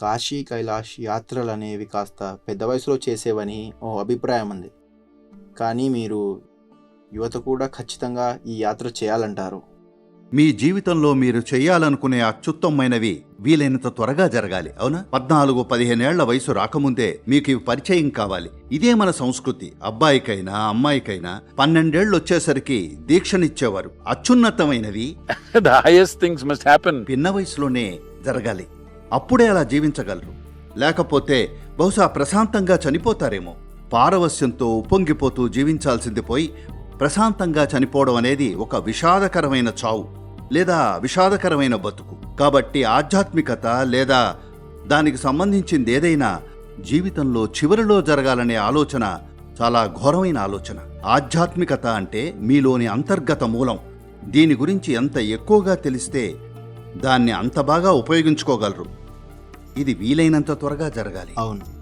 కాశీ కైలాష్ యాత్రలు అనేవి కాస్త పెద్ద వయసులో చేసేవని ఓ అభిప్రాయం ఉంది. కానీ మీరు యువత కూడా ఖచ్చితంగా ఈ యాత్ర చేయాలంటారు. మీ జీవితంలో మీరు చేయాలనుకునే అత్యుత్తమైనవి వీలైనంత త్వరగా జరగాలి అవునా? పద్నాలుగు పదిహేనేళ్ళ వయసు రాకముందే మీకు ఇవి పరిచయం కావాలి. ఇదే మన సంస్కృతి. అబ్బాయికైనా అమ్మాయికైనా పన్నెండేళ్ళు వచ్చేసరికి దీక్షనిచ్చేవారు. అత్యున్నతమైనవి. పిన్న వయసులోనే జరగాలి. అప్పుడే అలా జీవించగలరు. లేకపోతే బహుశా ప్రశాంతంగా చనిపోతారేమో. పారవస్యంతో ఉప్పొంగిపోతూ జీవించాల్సింది పోయి ప్రశాంతంగా చనిపోవడం అనేది ఒక విషాదకరమైన చావు లేదా విషాదకరమైన బతుకు. కాబట్టి ఆధ్యాత్మికత లేదా దానికి సంబంధించింది ఏదైనా జీవితంలో చివరిలో జరగాలనే ఆలోచన చాలా ఘోరమైన ఆలోచన. ఆధ్యాత్మికత అంటే మీలోని అంతర్గత మూలం. దీని గురించి ఎంత ఎక్కువగా తెలిస్తే దాన్ని అంత బాగా ఉపయోగించుకోగలరు. ఇది వీలైనంత త్వరగా జరగాలి. అవును.